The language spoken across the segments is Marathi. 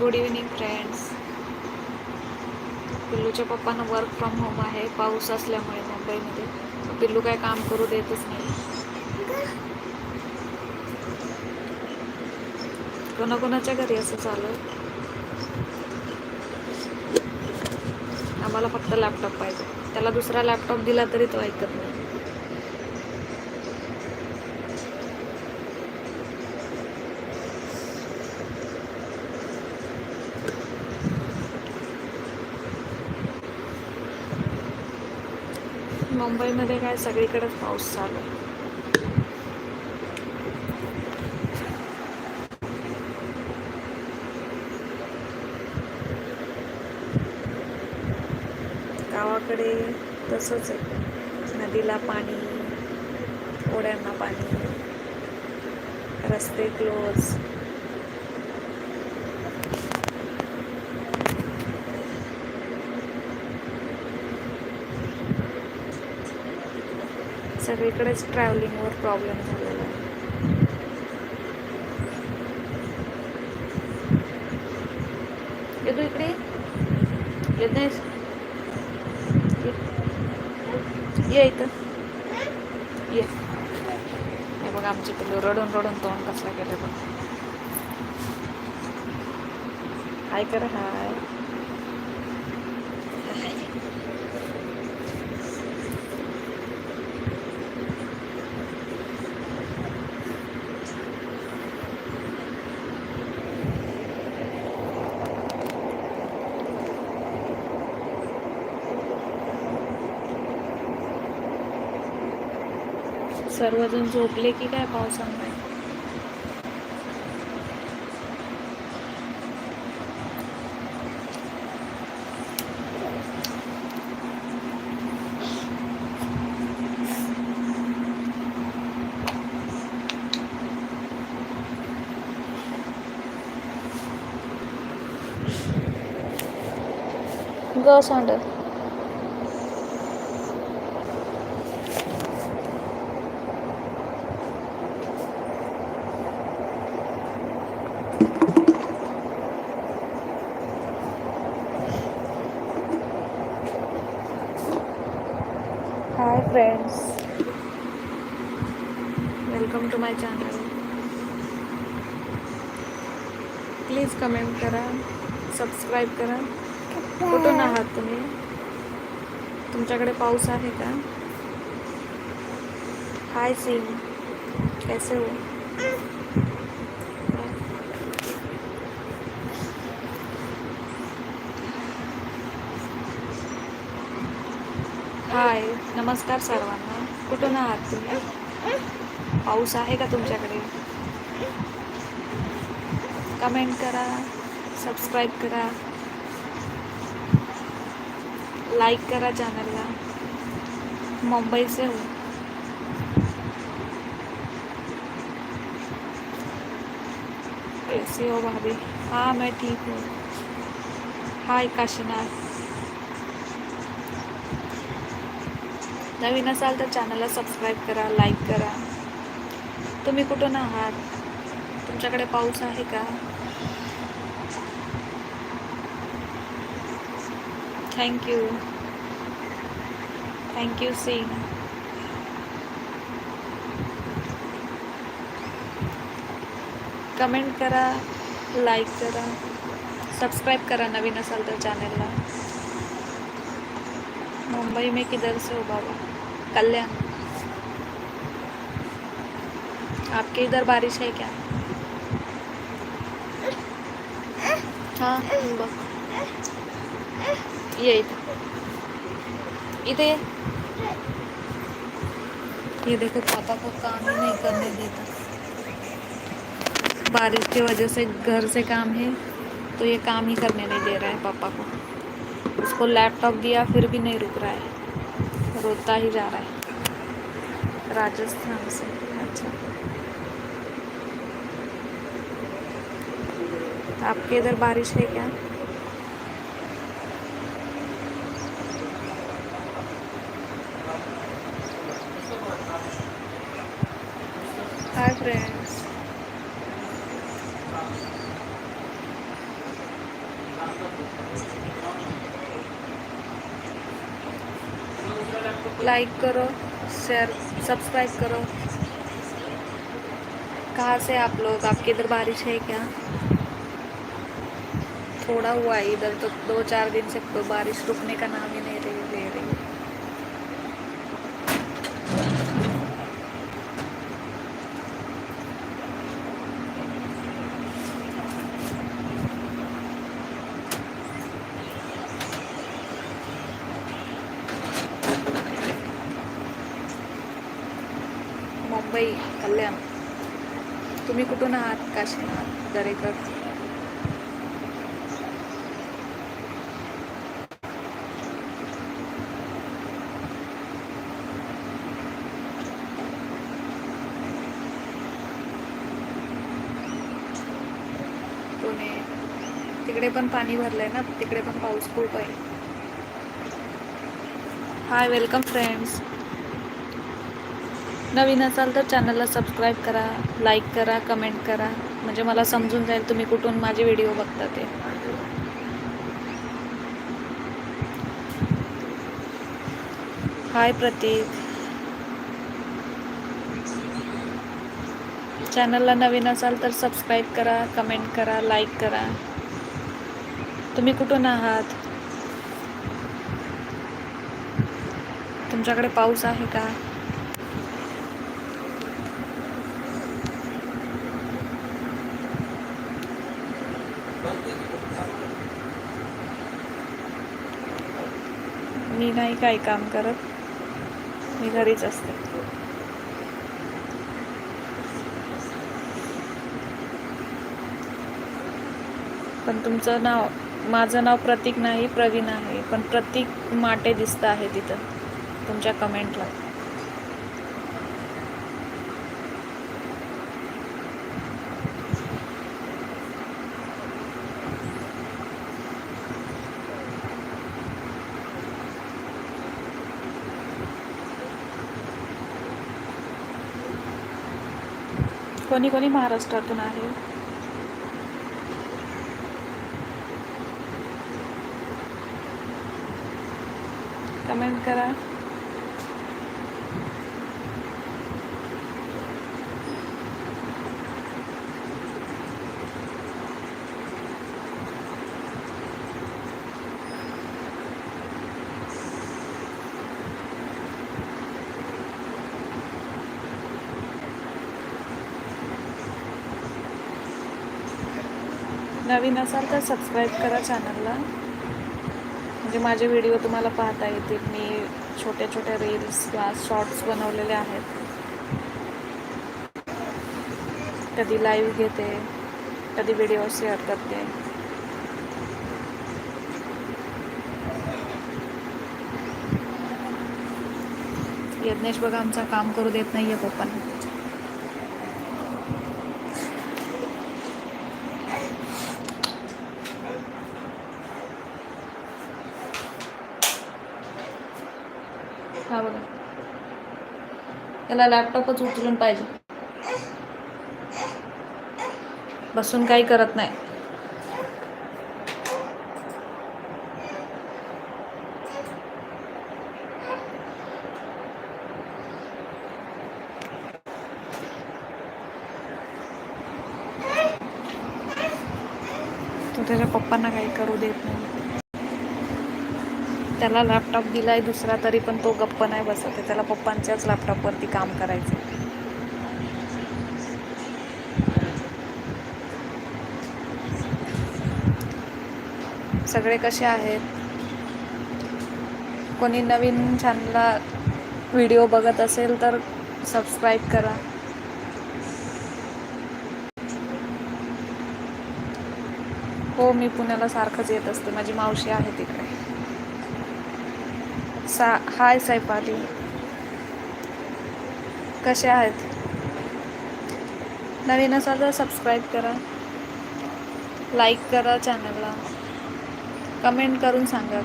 गुड इव्हनिंग फ्रेंड्स पिल्लूच्या पप्पांना वर्क फ्रॉम होम आहे. पाऊस असल्यामुळे मुंबईमध्ये. पिल्लू काय काम करू देतच नाही. कोणाकोणाच्या घरी असं चालू आम्हाला फक्त लॅपटॉप पाहिजे. त्याला दुसरा लॅपटॉप दिला तरी तो ऐकत नाही. मुंबईमध्ये काय सगळीकडेच पाऊस चालू आहे. गावाकडे तसंच आहे. नदीला पाणी ओढ्यांना पाणी रस्ते क्लोज सगळीकडेच ट्रॅव्हलिंगवर प्रॉब्लेम झालेला आहे. येतो इकडे येत नाहीस ये इथं. ये. हे बघा आमचे पिल्लू रडून रडून तोंड कसला केलं बघ. हाय कर हाय सर्वजण झोपले की काय पावसामुळे ग सांड hi friends welcome to my channel please comment करा सबस्क्राईब करा. कुठून आहात तुम्ही? तुमच्याकडे पाऊस आहे का? हाय सिंग कैसे हो? हाय नमस्कार सर्वांना. कुठून आहात तुम्ही? पाऊस आहे का तुमच्याकडे? कमेंट करा सबस्क्राईब करा. लाईक करा चॅनलला मुंबई से हो. कैसे हो भाभी. हाँ मैं ठीक हूँ. हाय, काशीनाथ. नवीन असाल तर चॅनलला सबस्क्राईब करा लाईक करा. तुम्ही कुठून आहात? तुमच्याकडे पाऊस आहे का? थँक्यू थँक्यू सिंग कमेंट करा लाईक करा सबस्क्राईब करा नवीन असाल तर चॅनेलला मुंबई में किधर से हो बाबा? कल्याण. आपके इधर बारिश है क्या? हाँ ये इधर। ये। देखो, पापा को काम ही नहीं करने देता। बारिश की वजह से घर से काम है तो ये काम ही करने नहीं दे रहा है पापा को। उसको लैपटॉप दिया, फिर भी नहीं रुक रहा है। रोता ही जा रहा है। राजस्थान से। अच्छा। आपके इधर बारिश है क्या? Hi friends. लाइक करो शेयर सब्सक्राइब करो। कहाँ से आप लोग? आपके इधर बारिश है क्या? थोड़ा हुआ है इधर तो दो चार दिन से बारिश रुकने का नाम ही नहीं रही ले रही मुंबई कल्याण. तुम्ही कुठून आहात? काशीनाथ दरेकर. पुणे तिकडे पण पाणी भरलं आहे ना तिकडे पण पाऊस खूप आहे. हाय वेलकम फ्रेंड्स नवीन असाल तर चॅनलला सबस्क्राईब करा लाईक करा कमेंट करा. म्हणजे मला समजून जाईल तुम्ही कुठून माझे व्हिडिओ बघता ते. हाय प्रतीक. चॅनलला नवीन असाल तर सबस्क्राईब करा कमेंट करा लाईक करा. तुम्ही कुठून आहात? तुमच्याकडे पाऊस आहे का? मी नाही काही काम करत. मी घरीच असते. पण तुमचं नाव माझं नाव प्रतीक नाही प्रवीण आहे पण प्रतीक माटे दिसत आहे तिथं तुमच्या कमेंटला कोणी कोणी महाराष्ट्रातून आहे कमेंट करा. नवीन असाल तर सबस्क्राईब करा चॅनलला म्हणजे माझे व्हिडिओ तुम्हाला पाहता येतील. मी छोट्या छोट्या रील्स किंवा शॉर्ट्स बनवलेले आहेत. कधी लाईव्ह घेते कधी व्हिडिओ शेअर करते. यज्ञेश बघा आमचा काम करू देत नाही आहे पप्पांना. हा बघा. त्याला लॅपटॉपच उचलून पाहिजे. बसून काही करत नाही. तो त्याच्या पप्पांना काही करू देत नाही. त्याला लॅपटॉप दिलाय दुसरा तरी पण तो गप्प नाही बसत आहे. त्याला पप्पांच्याच लॅपटॉपवरती काम करायचं सगळे कसे आहेत? कोणी नवीन चॅनलला व्हिडिओ बघत असेल तर सबस्क्राईब करा. हो मी पुण्याला सारखंच येत असते. माझी मावशी आहे तिकडे. सा हाय सैपाली कसे आहेत? नवीन असाल तर सबस्क्राईब करा. लाईक करा चॅनलला कमेंट करून सांगा.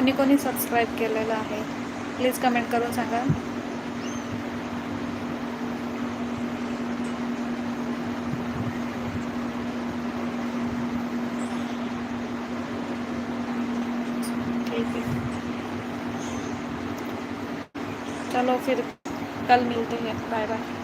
कोणी कोणी सबस्क्राईब केलेलं आहे. प्लीज़ कमेंट करून सांगा. चलो फिर कल मिलते हैं. Bye bye